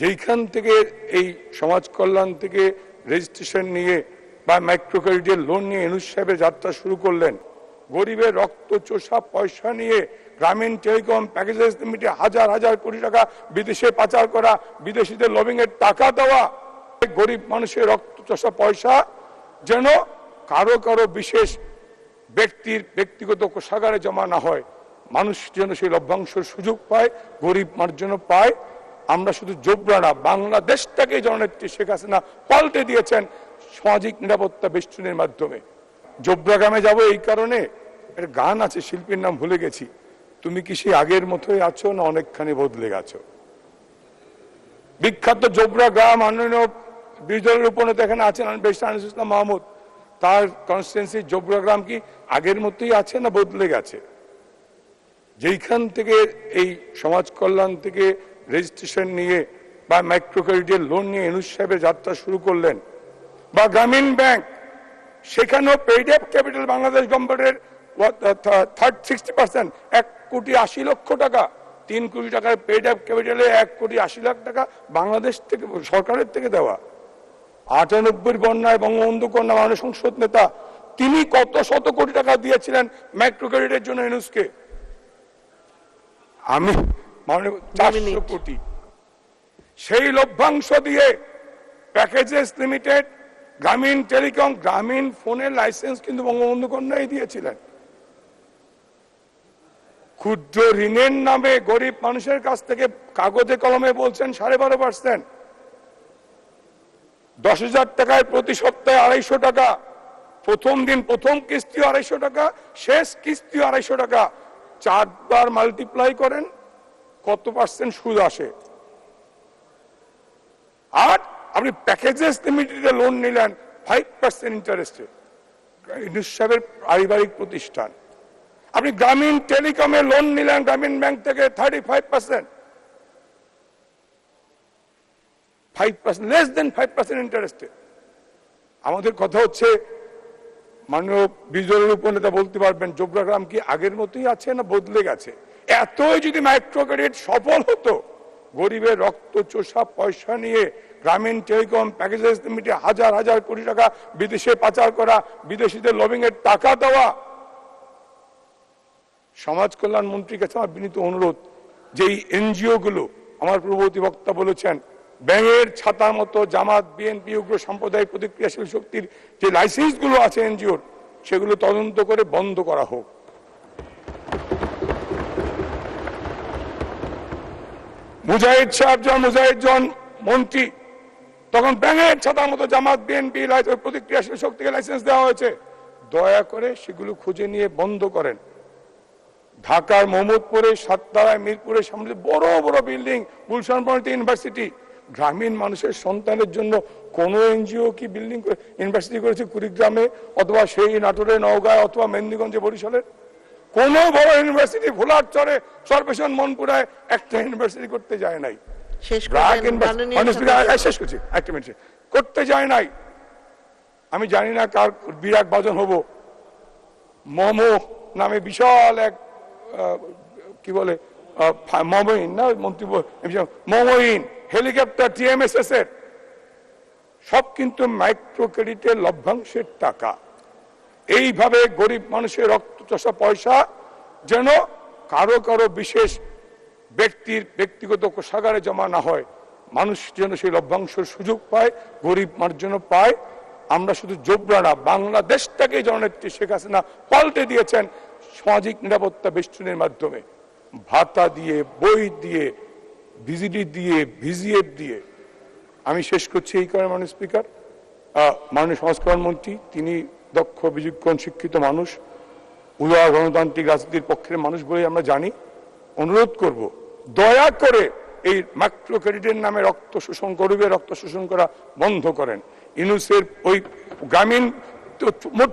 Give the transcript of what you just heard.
যেইখান থেকে এই সমাজ কল্যাণ থেকে রেজিস্ট্রেশন নিয়ে বা মাইক্রো ক্রেডিটের লোন নিয়ে এনুস সাহেবের যাত্রা শুরু করলেন, গরিবের রক্ত চোষা পয়সা নিয়ে গ্রামীণ টেলিকম প্যাকেজেস লিমিটে হাজার হাজার কোটি টাকা বিদেশে পাচার করা, বিদেশিদের লবিং এর টাকা দেওয়া গরিব মানুষের রক্ত চোষা পয়সা যেন কারও কারও বিশেষ ব্যক্তির ব্যক্তিগত কোষাগারে জমা না হয়। মানুষ যেন সেই লভ্যাংশের সুযোগ পায়, গরিব মানুষ যেন পায় আমরা শুধু জোবরা না বাংলাদেশটাকে জননেত্রী শেখ হাসিনা পাল্টে দিয়েছেন সামাজিক নিরাপত্তা বেষ্টনের মাধ্যমে। জোবরা গ্রামে যাব এই কারণে একটা গান আছে, শিল্পীর নাম ভুলে গেছি। তুমি কি সেই আগের মতোই আছো না অনেকখানি বদলে গেছো? বিখ্যাত জোবরা গ্রাম অন্যান্য বিরোধী উপনেতা এখানে আছেন বেশ ইসলাম মাহমুদ। তার কনস্টিটেন্সি জোবরা গ্রাম কি আগের মতোই আছে না বদলে গেছে? যেইখান থেকে এই সমাজ কল্যাণ থেকে রেজিস্ট্রেশন নিয়ে বা মাইক্রো ক্রেডিটের লোন নিয়ে এনুস সাহেবের যাত্রা শুরু করলেন। বা গ্রামীণ ব্যাংক, সেখানেও পেইড অ্যাপ ক্যাপিটাল বাংলাদেশ গভর্নমেন্টের থার্ড সিক্সটি পার্সেন্ট এক কোটি আশি লক্ষ টাকা, তিন কোটি টাকার পেইড অ্যাপ ক্যাপিটালে এক কোটি আশি লাখ টাকা বাংলাদেশ থেকে, সরকারের থেকে দেওয়া। আটানব্বই বন্যায় বঙ্গবন্ধু কন্যা মাননীয় সংসদ নেতা, তিনি কত শত কোটি টাকা দিয়েছিলেন মাইক্রো ক্রেডিটের জন্য এনুসকে আমি চারশো কোটি। সেই লভ্যাংশ দিয়ে প্যাকেজেস লিমিটেড গ্রামীণ টেলিকম গ্রামীণ ফোনের লাইসেন্স কিন্তু বঙ্গবন্ধু কন্যাই দিয়েছিলেন। ক্ষুদ্র ঋণের নামে গরিব মানুষের কাছ থেকে কাগজে কলমে বলছেন সাড়ে বারো পার্সেন্ট। দশ হাজার টাকায় প্রতি সপ্তাহে আড়াইশো টাকা। প্রথম দিন প্রথম কিস্তি আড়াইশো টাকা শেষ কিস্তি আড়াইশো টাকা। চারবার মাল্টিপ্লাই করেন কত পার্সেন্ট সুদ আসে? আর আপনি প্যাকেজেস লিমিটেডে লোন নিলেন ফাইভ পার্সেন্ট ইন্টারেস্টে সাহেবের পারিবারিক প্রতিষ্ঠান। আপনি গ্রামীণ টেলিকমে লোন নিলেন, গ্রামীণ ব্যাংক থেকে thirty five percent five percent less then five percent ইন্টারেস্টে আমাদের কথা হচ্ছে, মাননীয় বিজয়ের উপনেতা বলতে পারবেন জোবরাগ্রাম কি আগের মতোই আছে না বদলে গেছে? এতই যদি মাইক্রো ক্রেডিট সফল হতো, গরিবের রক্ত চোষা পয়সা নিয়ে গ্রামীণ টেলিকম প্যাকেজেস লিমিটে হাজার হাজার কোটি টাকা বিদেশে পাচার করা, বিদেশিদের লবিং এর টাকা দেওয়া, সমাজ কল্যাণ মন্ত্রীর কাছে আমার বিনীত অনুরোধ যে এনজিও গুলো আমার পূর্ববর্তী বক্তা বলেছেন, ব্যাঙের ছাতার মতো জামাত, বিএনপি, উগ্র সাম্প্রদায়িক প্রতিক্রিয়াশীল শক্তির যে লাইসেন্সগুলো আছে এনজিওর, সেগুলো তদন্ত করে বন্ধ করা হোক। মুজাহিদ সাহেব যখন, মুজাহিদ জন মন্ত্রী, তখন ব্যাঙের ছাতার মতো জামাত বিএনপি প্রতিক্রিয়াশীল শক্তিকে লাইসেন্স দেওয়া হয়েছে। দয়া করে সেগুলো খুঁজে নিয়ে বন্ধ করেন। ঢাকার মোহাম্মদপুরে, সাততলায়, মিরপুরের সামনে বড় বড় বিল্ডিং গুলশান পয়েন্ট ইউনিভার্সিটি, গ্রামীণ মানুষের সন্তানের জন্য কোন এনজিও কি বিল্ডিং ইউনিভার্সিটি করেছে কুড়িগ্রামে, অথবা সেই নাটোরে নওগাঁ অথবা মেদিনীগঞ্জে বরিশালের? কোন বড় ইউনিভার্সিটি ভোলার চরে সর্বেশন মনপুরায় একটা ইউনিভার্সিটি করতে যায় নাই। শেষ করছি একটা মিনিট করতে যায় নাই। আমি জানি না কার বিরাট বাজন হব। মোমো নামে বিশাল এক কি বলে মমইন না মন্ত্রী মমইন হেলিকপ্টার টিএমএসএস এর। সব কিন্তু মাইক্রো ক্রেডিটের লভ্যাংশের টাকা। এইভাবে গরিব মানুষের রক্ত চষা পয়সা যেন কারও কারও বিশেষ ব্যক্তির ব্যক্তিগত কোষাগারে জমা না হয়। মানুষ যেন সেই লভ্যাংশের সুযোগ পায়, গরিব যেন পায়। আমরা শুধু জোবরা না বাংলাদেশটাকে জননেত্রী শেখ হাসিনা পাল্টে দিয়েছেন সামাজিক নিরাপত্তা বেষ্টনের মাধ্যমে। ভাতা দিয়ে, বই দিয়ে ভিজিডি দিয়ে, ভিজিএফ দিয়ে। আমি শেষ করছি এই কারণে, মাননীয় স্পিকার। মাননীয় সংস্করণ মন্ত্রী, তিনি দক্ষ, বিচক্ষণ, শিক্ষিত মানুষ। উদার গণতান্ত্রিক রাজনীতির পক্ষের মানুষ বলে আমরা জানি। অনুরোধ করব, দয়া করে এই মাইক্রো ক্রেডিটের নামে রক্ত শোষণ করবে রক্ত শোষণ করা বন্ধ করেন। ইনুসের ওই গ্রামীণ মোট